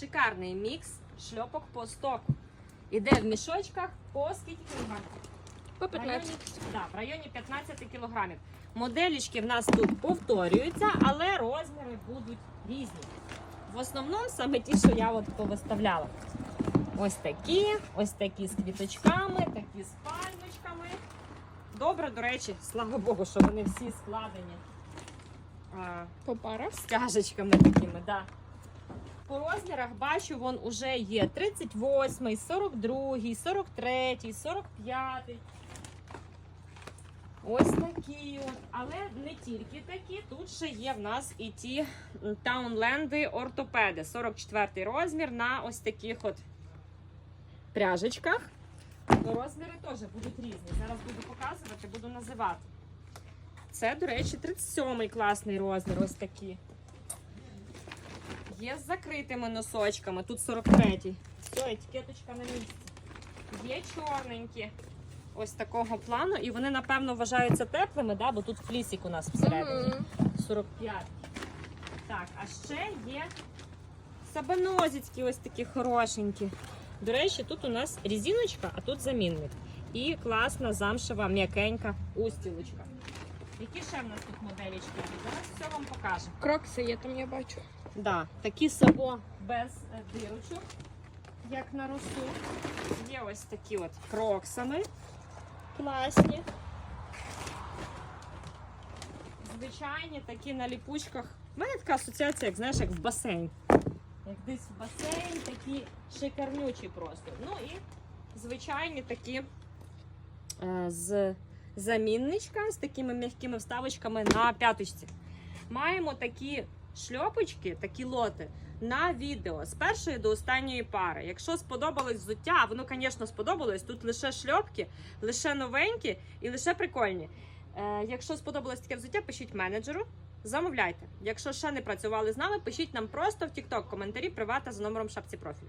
Шикарний мікс шльопок по стоку. Іде в мішочках по скільки кілограмів? По В районі, 15. да, в районі 15 кілограмів. Моделічки в нас тут повторюються, але розміри будуть різні. В основному саме ті, що я от повиставляла. Ось такі, ось такі з квіточками, такі з пальмочками. Добре, до речі, слава Богу, що вони всі складені а, По парах. стяжечками такими, да. По розмірах бачу, вон уже є 38, 42, 43, 45. Ось такі от. Але не тільки такі. Тут ще є в нас і ті таунленди ортопеди. 44 розмір на ось таких от пряжечках. Розміри теж будуть різні. Зараз буду показувати, буду називати. Це, до речі, 37-й класний розмір. Ось такі. Є з закритими носочками. Тут 43-й. Все, етикеточка на місці. Є чорненькі. Ось такого плану. І вони, напевно, вважаються теплими, да? бо тут флісик у нас всередині. Мгм. 45. Так, а ще є сабанозицькі ось такі хорошенькі. До речі, тут у нас різиночка, а тут замінник. І класна замшева м'якенька устілочка. Які ще в нас тут моделічки? Зараз все вам покажу. Крокси є там, я бачу. Да, такі сабо без е, дирочок, як на росу. Є ось такі от кроксами класні. Звичайні такі на ліпучках. У мене така асоціація, як знаєш, як в басейн. Як десь в басейн, такі шикарнючі просто. Ну і звичайні такі е, з замінничка з такими м'якими вставочками на п'яточці. Маємо такі шльопочки, такі лоти на відео з першої до останньої пари. Якщо сподобалось взуття, воно, звісно, сподобалось. Тут лише шльопки, лише новенькі і лише прикольні. Е, якщо сподобалось таке взуття, пишіть менеджеру. Замовляйте. Якщо ще не працювали з нами, пишіть нам просто в TikTok коментарі привата за номером шапці профілю.